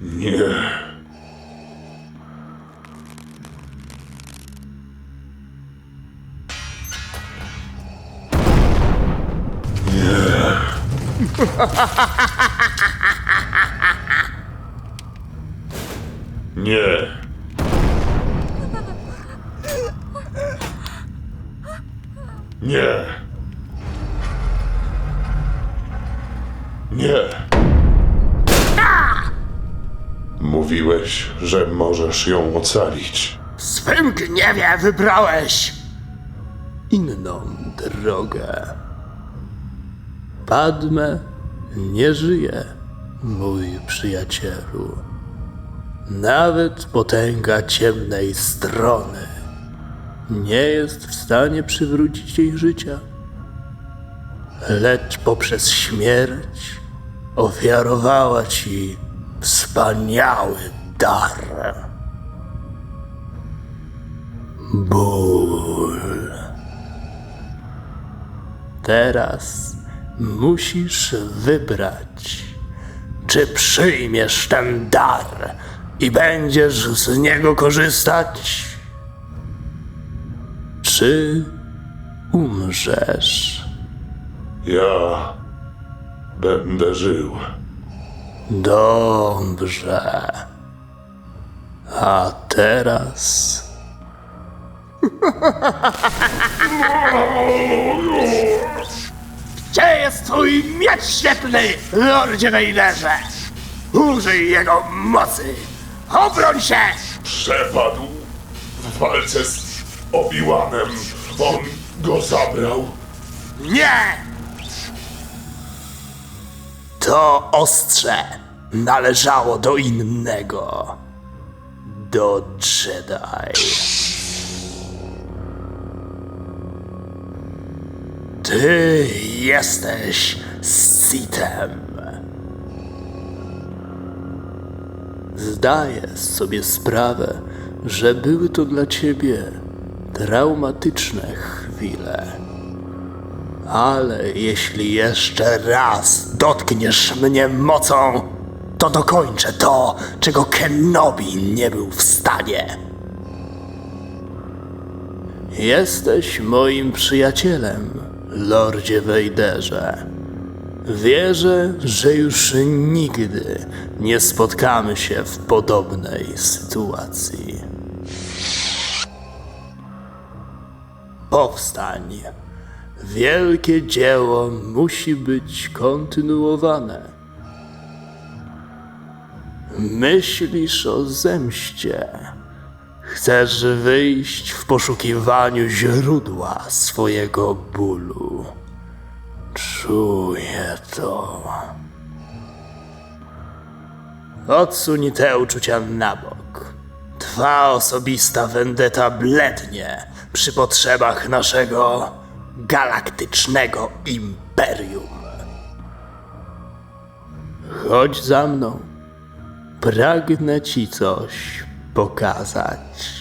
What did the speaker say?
Не. Не. Не. Не. Mówiłeś, że możesz ją ocalić. W swym gniewie wybrałeś inną drogę. Padme nie żyje, mój przyjacielu. Nawet potęga ciemnej strony nie jest w stanie przywrócić jej życia. Lecz poprzez śmierć ofiarowała ci wspaniały dar. Ból. Teraz musisz wybrać, czy przyjmiesz ten dar i będziesz z niego korzystać, czy umrzesz. Ja będę żył. Dobrze. A teraz. Gdzie jest twój miecz świetlny, Lordzie Wejderze? Użyj jego mocy! Obroń się! Przepadł w walce z Obiłanem. On go zabrał. Nie! To ostrze należało do innego. Do Jedi. Ty jesteś Sithem. Zdaję sobie sprawę, że były to dla ciebie traumatyczne chwile. Ale jeśli jeszcze raz dotkniesz mnie mocą, to dokończę to, czego Kenobi nie był w stanie. Jesteś moim przyjacielem, Lordzie Wejderze. Wierzę, że już nigdy nie spotkamy się w podobnej sytuacji. Powstań. Wielkie dzieło musi być kontynuowane. Myślisz o zemście. Chcesz wyjść w poszukiwaniu źródła swojego bólu. Czuję to. Odsuń te uczucia na bok. Twa osobista vendetta blednie przy potrzebach naszego galaktycznego imperium. Chodź za mną. Pragnę ci coś pokazać.